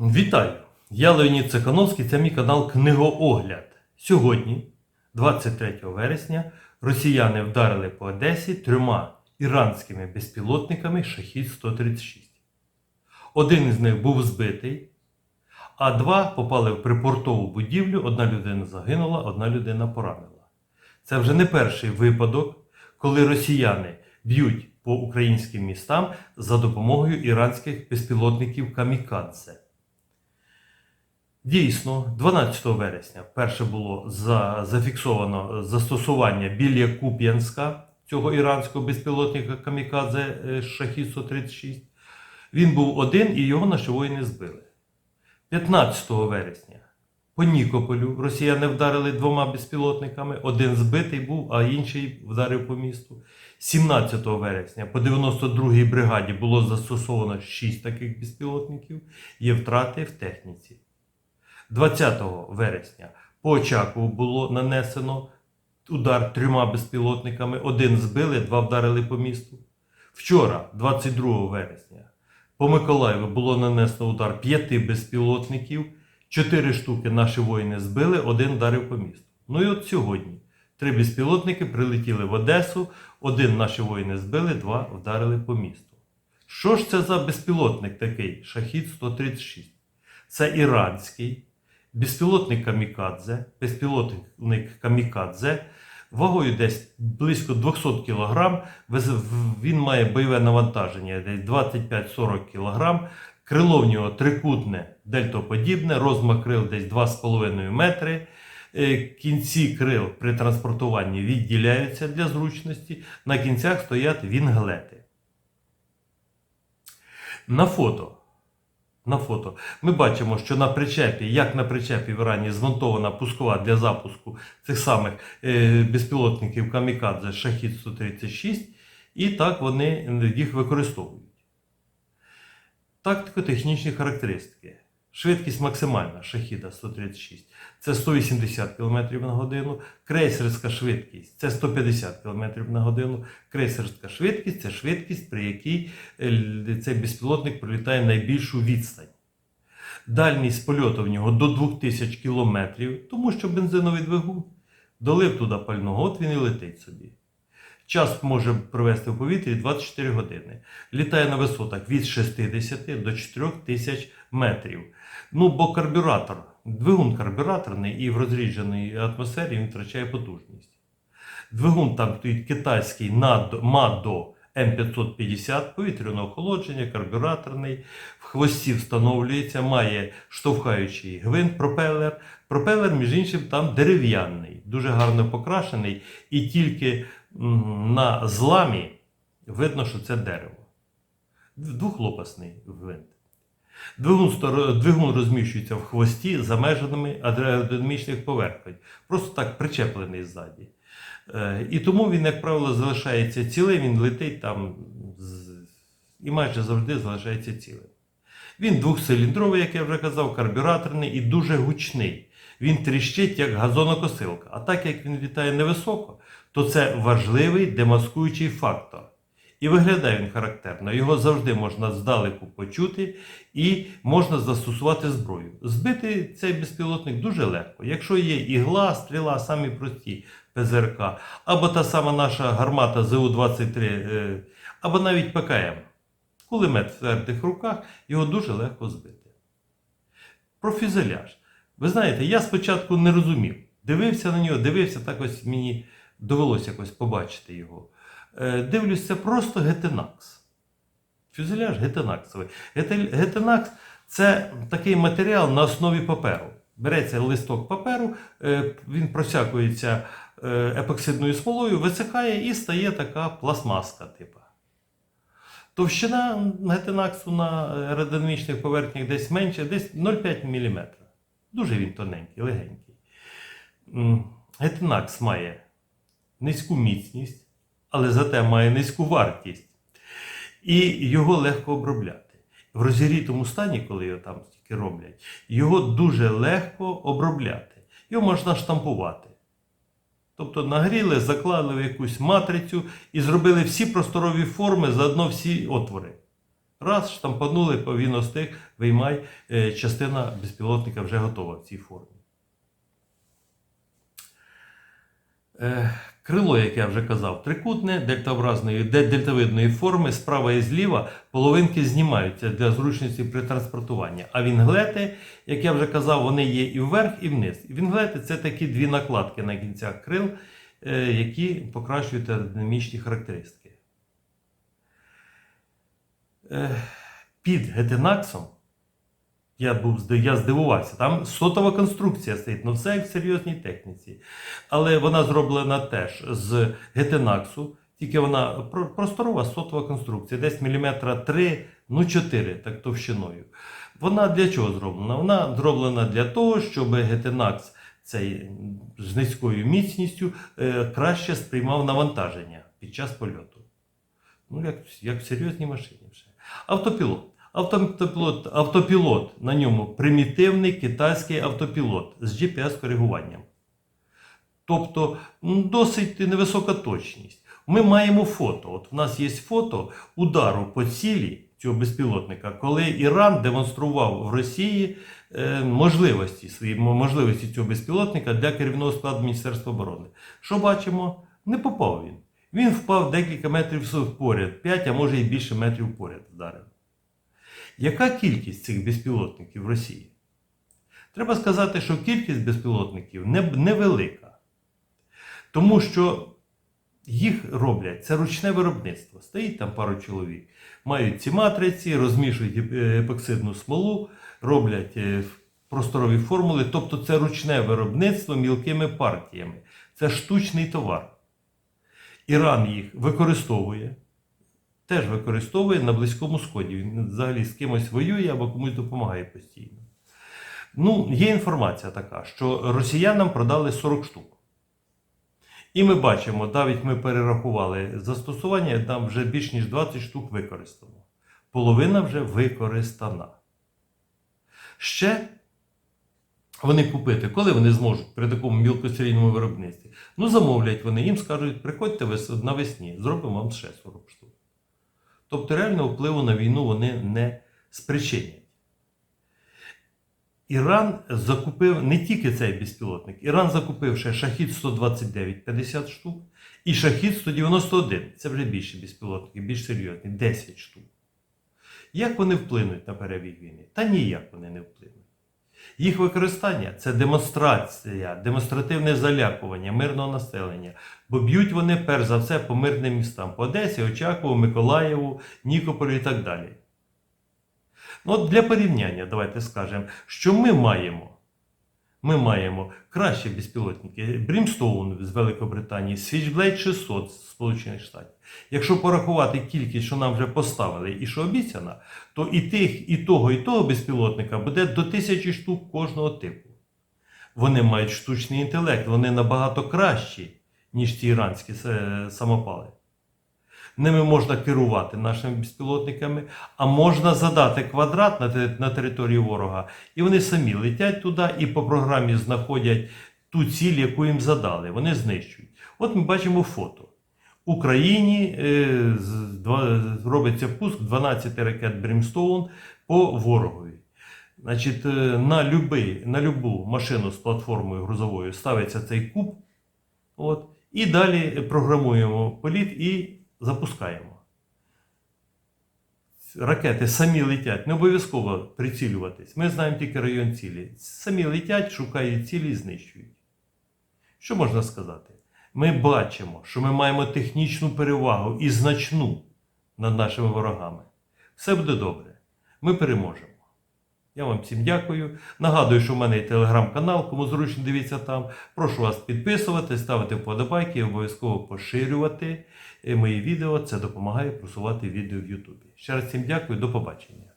Вітаю! Я Леонід Цехановський, це мій канал Книгоогляд. Сьогодні, 23 вересня, росіяни вдарили по Одесі трьома іранськими безпілотниками Шахід-136. Один із них був збитий, а два попали в припортову будівлю. Одна людина загинула, одна людина поранила. Це вже не перший випадок, коли росіяни б'ють по українським містам за допомогою іранських безпілотників Камікадзе. Дійсно, 12 вересня перше було за, зафіксовано застосування біля Куп'янська цього іранського безпілотника Камікадзе е, Шахід-136. Він був один і його наші воїни збили. 15 вересня по Нікополю росіяни вдарили двома безпілотниками. Один збитий був, а інший вдарив по місту. 17 вересня по 92-й бригаді було застосовано 6 таких безпілотників. Є втрати в техніці. 20 вересня по Очакову було нанесено удар трьома безпілотниками. Один збили, два вдарили по місту. Вчора, 22 вересня, по Миколаєву було нанесено удар п'яти безпілотників. Чотири штуки наші воїни збили, один вдарив по місту. Ну і от сьогодні три безпілотники прилетіли в Одесу, один наші воїни збили, два вдарили по місту. Що ж це за безпілотник такий? Шахід 136. Це іранський безпілотник камікадзе, безпілотник камікадзе, вагою десь близько 200 кг. Він має бойове навантаження десь 25-40 кг. Крило в нього трикутне, дельтоподібне, розмах крил десь 2,5 метри. Е, Кінці крил при транспортуванні відділяються для зручності. На кінцях стоять вінглети. На фото. На фото ми бачимо, що на причепі, як на причепі в Ірані змонтована пускова для запуску цих самих е, безпілотників Камікадзе Шахід 136, і так вони їх використовують. Тактико-технічні характеристики. Швидкість максимальна шахіда 136 це 180 км на годину. Крейсерська швидкість це 150 км на годину. Крейсерська швидкість це швидкість, при якій е, цей безпілотник пролітає найбільшу відстань. Дальність польоту в нього до 2000 км, тому що бензиновий двигун долив туди пального, от він і летить собі. Час може провести в повітрі 24 години. Літає на висотах від 60 до 4000 метрів. Ну, бо карбюратор, двигун карбюраторний і в розрідженій атмосфері він втрачає потужність. Двигун там стоїть китайський МАДО М550, повітряне охолодження, карбюраторний. В хвості встановлюється, має штовхаючий гвинт, пропелер. Пропелер, між іншим, там дерев'яний, дуже гарно покрашений, і тільки на зламі видно, що це дерево. Двохлопасний гвинт. Двигун, двигун розміщується в хвості за межами аеродинамічних поверхонь. Просто так причеплений ззаді. Е, І тому він, як правило, залишається цілим, він летить там і майже завжди залишається цілим. Він двохциліндровий, як я вже казав, карбюраторний і дуже гучний. Він тріщить, як газонокосилка. А так як він літає невисоко, то це важливий демаскуючий фактор. І виглядає він характерно. Його завжди можна здалеку почути і можна застосувати зброю. Збити цей безпілотник дуже легко. Якщо є ігла, стріла, самі прості ПЗРК, або та сама наша гармата ЗУ-23, або навіть ПКМ. Кулемет в твердих руках, його дуже легко збити. Про фюзеляж. Ви знаєте, я спочатку не розумів. Дивився на нього, дивився, так ось мені довелося якось побачити його. Дивлюсь, це просто гетенакс. Фюзеляж гетенаксовий. Гетенакс це такий матеріал на основі паперу. Береться листок паперу, він просякується епоксидною смолою, висихає і стає така пластмаска типа. Товщина гетенаксу на аеродинамічних поверхнях десь менше, десь 0,5 мм. Дуже він тоненький, легенький. Гетенакс має низьку міцність, але зате має низьку вартість. І його легко обробляти. В розігрітому стані, коли його там тільки роблять, його дуже легко обробляти. Його можна штампувати. Тобто нагріли, заклали в якусь матрицю і зробили всі просторові форми, заодно всі отвори. Раз, штампанули, повільно стих, виймай, е, частина безпілотника вже готова в цій формі. Крило, як я вже казав, трикутне, дельтаобразної, де- дельтовидної форми, справа і зліва половинки знімаються для зручності при транспортуванні. А вінглети, як я вже казав, вони є і вверх, і вниз. Вінглети це такі дві накладки на кінцях крил, е, які покращують аеродинамічні характеристики. Е, Під гетинаксом я був я здивувався. Там сотова конструкція стоїть, ну все як в серйозній техніці. Але вона зроблена теж з гетинаксу, тільки вона просторова сотова конструкція, десь міліметра 3, ну 4 так товщиною. Вона для чого зроблена? Вона зроблена для того, щоб гетинакс цей з низькою міцністю е, краще сприймав навантаження під час польоту. Ну, як, як в серйозній машині вже. Автопілот. Автопілот, автопілот на ньому примітивний китайський автопілот з GPS-коригуванням. Тобто досить невисока точність. Ми маємо фото. От в нас є фото удару по цілі цього безпілотника, коли Іран демонстрував в Росії е, можливості, свої можливості цього безпілотника для керівного складу Міністерства оборони. Що бачимо? Не попав він. Він впав декілька метрів поряд, 5, а може і більше метрів поряд вдарив. Яка кількість цих безпілотників в Росії? Треба сказати, що кількість безпілотників невелика. Тому що їх роблять це ручне виробництво. Стоїть там пару чоловік, мають ці матриці, розмішують епоксидну смолу, роблять е, просторові формули. Тобто це ручне виробництво мілкими партіями. Це штучний товар. Іран їх використовує, теж використовує на Близькому Сході. Він взагалі з кимось воює або комусь допомагає постійно. Ну, є інформація така, що росіянам продали 40 штук. І ми бачимо, навіть ми перерахували застосування, там вже більш ніж 20 штук використано. Половина вже використана. Ще вони купити, коли вони зможуть при такому мілкосерійному виробництві. Ну, замовлять вони, їм скажуть, приходьте навесні, зробимо вам ще 40 штук. Тобто реального впливу на війну вони не спричинять. Іран закупив не тільки цей безпілотник, Іран закупив ще шахід 129 50 штук і шахід 191. Це вже більші безпілотники, більш серйозні, 10 штук. Як вони вплинуть на перебіг війни? Та ніяк вони не вплинуть. Їх використання це демонстрація, демонстративне залякування мирного населення, бо б'ють вони перш за все по мирним містам по Одесі, Очакову, Миколаєву, Нікополю і так далі. Ну, от для порівняння, давайте скажемо, що ми маємо. Ми маємо кращі безпілотники Brimstone з Великобританії, Switchblade 600 з Сполучених Штатів. Якщо порахувати кількість, що нам вже поставили і що обіцяно, то і тих, і того, і того безпілотника буде до тисячі штук кожного типу. Вони мають штучний інтелект, вони набагато кращі, ніж ці іранські е, самопали. Ними можна керувати нашими безпілотниками, а можна задати квадрат на, території ворога, і вони самі летять туди і по програмі знаходять ту ціль, яку їм задали. Вони знищують. От ми бачимо фото. В Україні е, робиться пуск 12 ракет Brimstone по ворогові. Значить, е, на, любий, на любу машину з платформою грузовою ставиться цей куб. От, і далі програмуємо політ і запускаємо. Ракети самі летять, не обов'язково прицілюватись. Ми знаємо тільки район цілі. Самі летять, шукають цілі і знищують. Що можна сказати? Ми бачимо, що ми маємо технічну перевагу і значну над нашими ворогами. Все буде добре. Ми переможемо. Я вам всім дякую. Нагадую, що в мене є телеграм-канал, кому зручно дивіться там. Прошу вас підписуватись, ставити вподобайки і обов'язково поширювати мої відео. Це допомагає просувати відео в Ютубі. Ще раз всім дякую, до побачення.